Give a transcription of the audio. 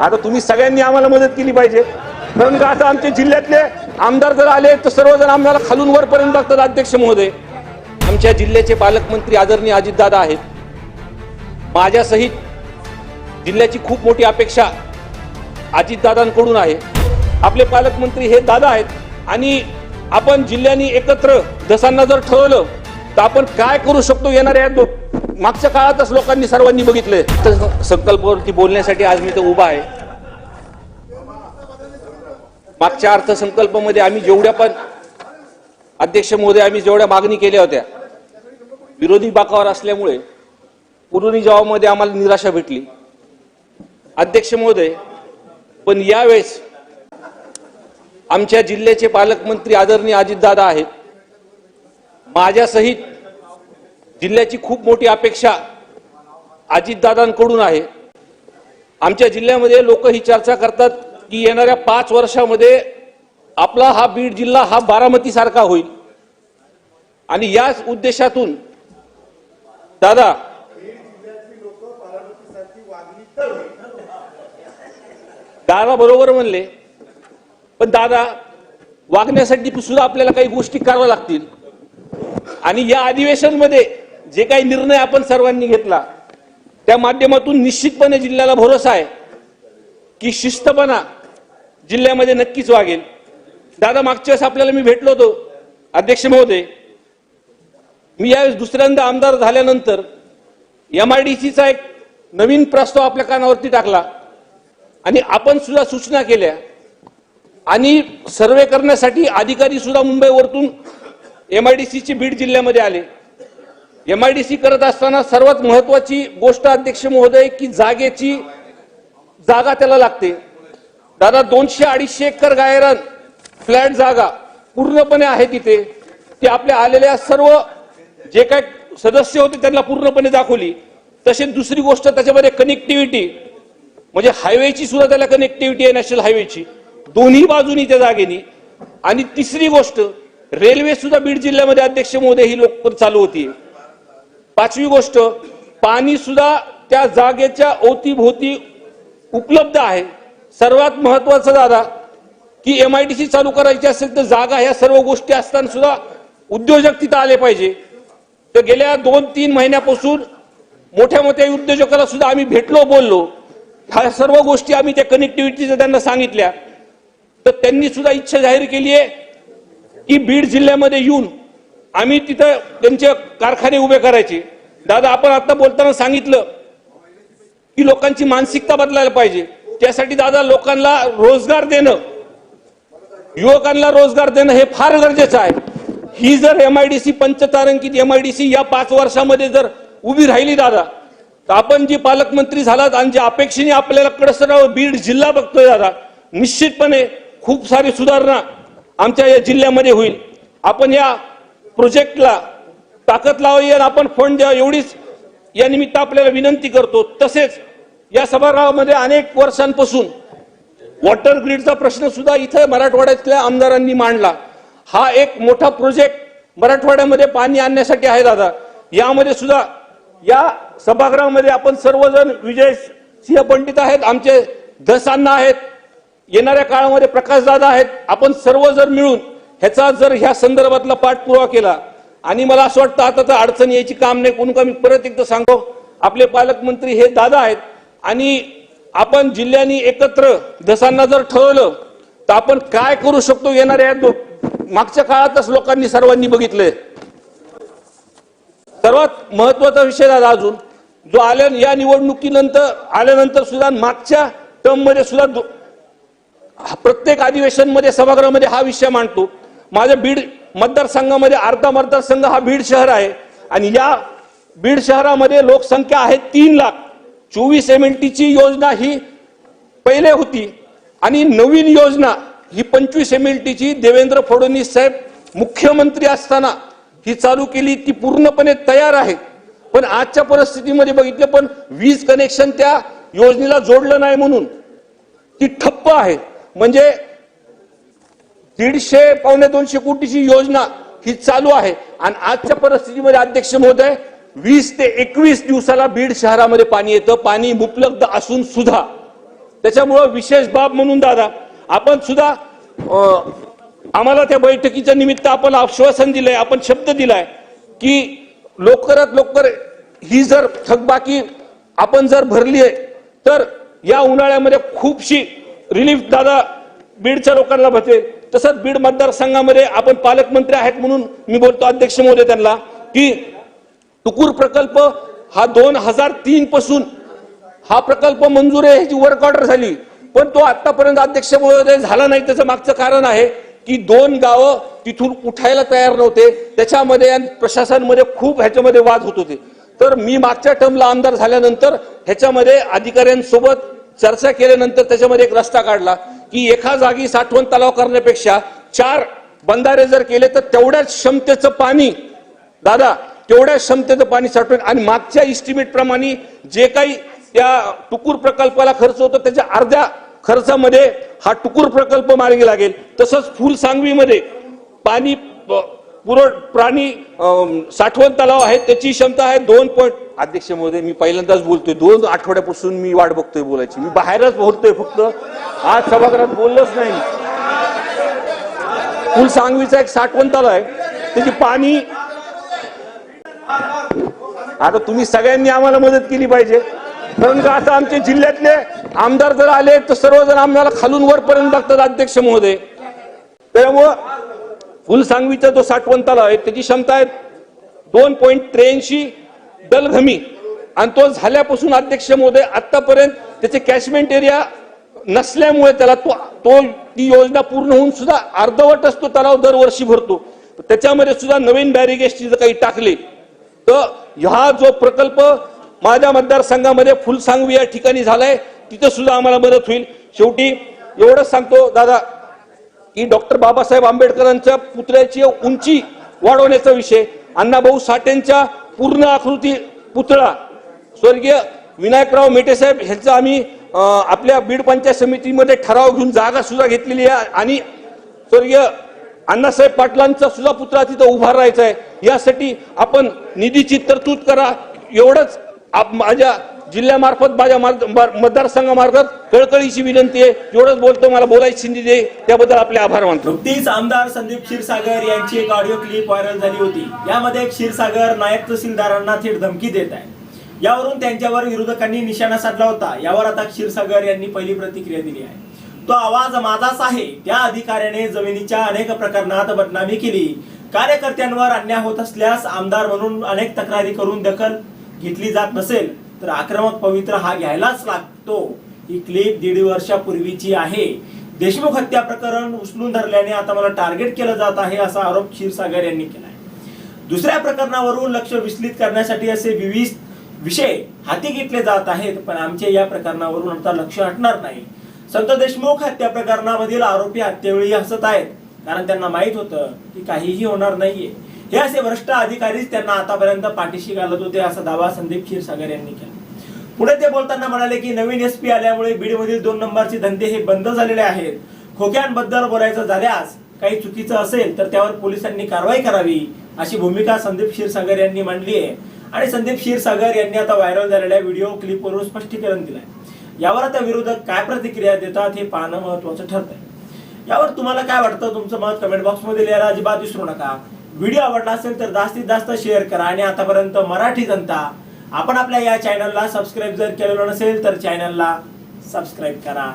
आता तुम्ही सगळ्यांनी आम्हाला मदत केली पाहिजे. कारण का आता आमच्या जिल्ह्यातले आमदार जर आले तर सर्वजण आम्हाला खालून वरपर्यंत लागतात अध्यक्ष महोदय. आमच्या जिल्ह्याचे पालकमंत्री आदरणीय अजितदादा आहेत. माझ्यासहित जिल्ह्याची खूप मोठी अपेक्षा अजितदादांकडून आहे. आपले पालकमंत्री हे दादा आहेत. आणि आपण जिल्ह्यानी एकत्र जसांना जर ठरवलं तर आपण काय करू शकतो येणाऱ्या दो- मागच्या काळातच लोकांनी सर्वांनी बघितलंय. तर संकल्पावरती बोलण्यासाठी आज मी तर उभा आहे. मागच्या अर्थसंकल्पामध्ये आम्ही जेवढ्या पण अध्यक्ष महोदय आम्ही जेवढ्या मागणी केल्या होत्या विरोधी बाकावर असल्यामुळे पुरवणी जवाबामध्ये आम्हाला निराशा भेटली. अध्यक्ष महोदय पण यावेळेस आमच्या जिल्ह्याचे पालकमंत्री आदरणीय अजितदादा आहेत. माझ्यासहित जिल्ह्याची खूप मोठी अपेक्षा अजितदादांकडून आहे. आमच्या जिल्ह्यामध्ये लोक ही चर्चा करतात की येणाऱ्या पाच वर्षामध्ये आपला हा बीड जिल्हा हा बारामती सारखा होईल. आणि याच उद्देशातून दादा दादा बरोबर म्हणले. पण दादा वागण्यासाठी सुद्धा आपल्याला काही गोष्टी कराव्या लागतील. आणि या अधिवेशनमध्ये जे काही निर्णय आपण सर्वांनी घेतला त्या माध्यमातून निश्चितपणे जिल्ह्याला भरोसा आहे की शिस्तपणा जिल्ह्यामध्ये नक्कीच वागेल. दादा मागच्या वेळेस आपल्याला मी भेटलो होतो अध्यक्ष महोदय. मी यावेळेस दुसऱ्यांदा आमदार झाल्यानंतर एम आय डी सीचा एक नवीन प्रस्ताव आपल्या कानावरती टाकला आणि आपण सुद्धा सूचना केल्या. आणि सर्वे करण्यासाठी अधिकारी सुद्धा मुंबईवरतून एम आय डी सीची बीड जिल्ह्यामध्ये आले. एम आय डी सी करत असताना सर्वात महत्वाची गोष्ट अध्यक्ष महोदय की जागेची जागा त्याला लागते. दादा दोनशे अडीचशे एकर गायरन फ्लॅट जागा पूर्णपणे आहे तिथे. ती आपल्या आलेल्या सर्व जे काय सदस्य होते त्यांना पूर्णपणे दाखवली. तसेच दुसरी गोष्ट त्याच्यामध्ये कनेक्टिव्हिटी म्हणजे हायवेची सुद्धा त्याला कनेक्टिव्हिटी आहे नॅशनल हायवेची दोन्ही बाजूनी त्या जागेनी. आणि तिसरी गोष्ट रेल्वे सुद्धा बीड जिल्ह्यामध्ये अध्यक्ष महोदय ही लोक चालू होती. पाचवी गोष्ट पाणी सुद्धा त्या जागेच्या अवतीभोवती उपलब्ध आहे. सर्वात महत्वाचं दादा की एम आय टी सी चालू करायची असेल तर जागा ह्या सर्व गोष्टी असताना सुद्धा उद्योजक तिथं आले पाहिजे. तर गेल्या दोन तीन महिन्यापासून मोठ्या मोठ्या उद्योजकाला सुद्धा आम्ही भेटलो बोललो. ह्या सर्व गोष्टी आम्ही त्या कनेक्टिव्हिटीच्या त्यांना सांगितल्या. तर त्यांनी सुद्धा इच्छा जाहीर केली आहे की बीड जिल्ह्यामध्ये येऊन आम्ही तिथं त्यांचे कारखाने उभे करायचे. दादा आपण आता बोलताना सांगितलं की लोकांची मानसिकता बदलायला पाहिजे. त्यासाठी दादा लोकांना रोजगार देणं युवकांना रोजगार देणं हे फार गरजेचं आहे. ही जर एम आय डी सी पंचतारांकित सी या पाच वर्षामध्ये जर उभी राहिली दादा तर आपण जी पालकमंत्री झालात आणि जे अपेक्षेने आपल्याला कडसराव बीड जिल्हा बघतोय दादा निश्चितपणे खूप सारी सुधारणा आमच्या या जिल्ह्यामध्ये होईल. आपण या प्रोजेक्टला ताकद लावावी आणि आपण फंड द्यावा एवढीच या निमित्त आपल्याला विनंती करतो. तसेच या सभागृहामध्ये अनेक वर्षांपासून वॉटर ग्रीडचा प्रश्न सुद्धा इथं मराठवाड्यातल्या आमदारांनी मांडला. हा एक मोठा प्रोजेक्ट मराठवाड्यामध्ये पाणी आणण्यासाठी आहे दादा. यामध्ये सुद्धा या सभागृहामध्ये आपण सर्वजण विजय सिंह पंडित आहेत आमचे धसांना आहेत. येणाऱ्या काळामध्ये प्रकाशदादा आहेत. आपण सर्वजण मिळून ह्याचा जर ह्या संदर्भातला पाठपुरावा केला आणि मला असं वाटतं आता तर अडचण यायची काम नाही कोण का मी परत एकदा सांगतो आपले पालकमंत्री हे दादा आहेत आणि आपण जिल्ह्यानी एकत्र दसांना जर ठरवलं तर आपण काय करू शकतो येणाऱ्या मागच्या काळातच लोकांनी सर्वांनी बघितलंय. सर्वात महत्त्वाचा विषय दादा अजून जो आल्या या निवडणुकीनंतर आल्यानंतर सुद्धा मागच्या टर्ममध्ये सुद्धा प्रत्येक अधिवेशनमध्ये सभागृहामध्ये हा विषय मांडतो. माझ्या बीड मतदारसंघामध्ये अर्धा मतदारसंघ हा बीड शहर आहे. आणि या बीड शहरामध्ये लोकसंख्या आहे तीन लाख. चोवीस एम एल टीची योजना ही पहिले होती. आणि नवीन योजना ही पंचवीस एम एल टीची देवेंद्र फडणवीस साहेब मुख्यमंत्री असताना ही चालू केली. ती पूर्णपणे तयार आहे. पण आजच्या परिस्थितीमध्ये बघितलं पण वीज कनेक्शन त्या योजनेला जोडलं नाही म्हणून. ती ठप्प आहे. म्हणजे दीडशे पावणे दोनशे कोटीची योजना ही चालू आहे. आणि आजच्या परिस्थितीमध्ये अध्यक्ष महोदय वीस ते एकवीस दिवसाला बीड शहरामध्ये पाणी येतं. पाणी उपलब्ध असून सुद्धा. त्याच्यामुळं विशेष बाब म्हणून दादा आपण सुद्धा आम्हाला त्या बैठकीच्या निमित्त आपण आश्वासन दिलंय आपण शब्द दिलाय की लवकरात लवकर ही जर थकबाकी आपण जर भरली आहे तर या उन्हाळ्यामध्ये खूपशी रिलीफ दादा बीडच्या लोकांना भेटेल. तसंच बीड मतदारसंघामध्ये आपण पालकमंत्री आहेत म्हणून मी बोलतो अध्यक्ष महोदय त्यांना की टुकूर प्रकल्प हा दोन हजार तीन पासून हा प्रकल्प मंजूर आहे ह्याची वर्क ऑर्डर झाली. पण तो आतापर्यंत अध्यक्ष महोदय झाला नाही त्याचं मागचं कारण आहे की दोन गावं तिथून उठायला तयार नव्हते. त्याच्यामध्ये आणि प्रशासनमध्ये खूप ह्याच्यामध्ये वाद होत होते. तर मी मागच्या टर्मला आमदार झाल्यानंतर ह्याच्यामध्ये अधिकाऱ्यांसोबत चर्चा केल्यानंतर त्याच्यामध्ये एक रस्ता काढला. की एका जागी साठवण तलाव करण्यापेक्षा चार बंधारे जर केले तर तेवढ्याच क्षमतेचं पाणी दादा तेवढ्या क्षमतेचं पाणी साठवून आणि मागच्या इस्टिमेट प्रमाणे जे काही त्या टुकूर प्रकल्पाला खर्च होतो त्याच्या अर्ध्या खर्चामध्ये हा टुकूर प्रकल्प मार्गी लागेल. तसंच फुल सांगवीमध्ये पाणी पुरवठ प्राणी साठवण तलाव आहे त्याची क्षमता आहे दोन पॉईंट अध्यक्ष महोदय मी पहिल्यांदाच बोलतोय. दोन आठवड्यापासून मी वाट बघतोय बोलायची. मी बाहेरच बोलतोय फक्त. आज सभागृहात बोललोच नाही फुलसांगवीचा एक साठवण तलाव आहे. त्याची पाणी आता तुम्ही सगळ्यांनी आम्हाला मदत केली पाहिजे. कारण का आता आमच्या जिल्ह्यातले आमदार जर आले तर सर्वजण आम्हाला खालून वरपर्यंत लागतात अध्यक्ष महोदय. त्यामुळं फुलसांगवीचा जो साठवण तलाव आहे त्याची क्षमता आहे दोन पॉईंट त्र्याऐंशी दलघमी. आणि तो झाल्यापासून अध्यक्ष महोदय आतापर्यंत त्याचे कॅशमेंट एरिया नसल्यामुळे त्याला तो तो ती योजना पूर्ण होऊन सुद्धा अर्धवटच तो तलाव दरवर्षी भरतो. त्याच्यामध्ये सुद्धा नवीन बॅरिगेट्सची जर काही टाकले तर हा जो प्रकल्प माझ्या मतदारसंघामध्ये फुलसांगवी या ठिकाणी झालाय तिथं सुद्धा आम्हाला मदत होईल. शेवटी एवढंच सांगतो दादा की डॉक्टर बाबासाहेब आंबेडकरांच्या पुतळ्याची उंची वाढवण्याचा विषय अण्णाभाऊ साठेंच्या पूर्ण आकृती पुतळा. स्वर्गीय विनायकराव मेटेसाहेब ह्यांचा आम्ही आपल्या बीड पंचायत समितीमध्ये ठराव घेऊन जागा सुद्धा घेतलेली आहे आणि स्वर्गीय अण्णासाहेब पाटलांचा सुद्धा पुतळा तिथं उभा राहायचा आहे. यासाठी आपण निधीची तरतूद करा. एवढंच आप- माझ्या जिल्ह्यामार्फत माझ्या मार्ग- मतदारसंघामार्फत कळकळीची विनंती आहे. एवढंच बोलतो मला बोलायची संधी दे. त्याबद्दल आपले आभार मानतो. नुकतीच आमदार संदीप क्षीरसागर यांची एक ऑडिओ क्लिप व्हायरल झाली होती. यामध्ये क्षीरसागर नायब तहसीलदारांना थेट धमकी देत आहे. यावरून त्यांच्यावर विरोधकांनी निशाणा साधला होता. यावर आता क्षीरसागर यांनी पहिली प्रतिक्रिया दिली आहे. तो आवाज माझाच आहे. त्या अधिकाऱ्याने जमिनीच्या अनेक प्रकरणात बदनामी केली. कार्यकर्त्यांवर अन्याय होत असल्यास आमदार म्हणून अनेक तक्रारी करून दखल घेतली जात नसेल. तर आक्रमक पवित्र हा घ्यायलाच लागतो. ही क्लिप दीड वर्षापूर्वीची आहे. देशमुख हत्या प्रकरण उचलून धरल्याने आता मला टार्गेट केलं जात आहे असा आरोप क्षीरसागर यांनी केलाय. दुसऱ्या प्रकरणावरून लक्ष विचलित करण्यासाठी असे विविध विषय हाती घेतले जात आहेत पण आमचे या प्रकरणावरून आता लक्ष हटणार नाही. संत देशमुख हत्या प्रकरणामधील आरोपी हत्येवेळी हसत आहेत कारण त्यांना माहीत होतं की काहीही होणार नाहीये. हे असे भ्रष्ट अधिकारीच त्यांना आतापर्यंत पाठीशी घालत होते असा दावा संदीप क्षीरसागर यांनी केला. पुढे ते बोलताना म्हणाले की नवीन एस पी आल्यामुळे बीडमधील दोन नंबरचे धंदे हे बंद झालेले आहेत. खोक्यांबद्दल बोलायचं झाल्यास काही चुकीचं असेल तर त्यावर पोलिसांनी कारवाई करावी अशी भूमिका संदीप क्षीरसागर यांनी मांडली आहे. आणि संदीप क्षीरसागर यांनी आता व्हायरल झालेल्या व्हिडिओ क्लिपवरून स्पष्टीकरण दिलंय. यावर आता विरोधक काय प्रतिक्रिया देतात हे पाहणं महत्वाचं ठरतंय. यावर तुम्हाला काय वाटतं? तुमचं मत कमेंट बॉक्समध्ये लिहायला अजिबात विसरू नका. व्हिडिओ आवडला असेल तर जास्तीत जास्त शेअर करा आणि आतापर्यंत मराठी जनता आपण आपल्या या चॅनलला सबस्क्राईब जर केलेलं नसेल तर चॅनलला सबस्क्राईब करा.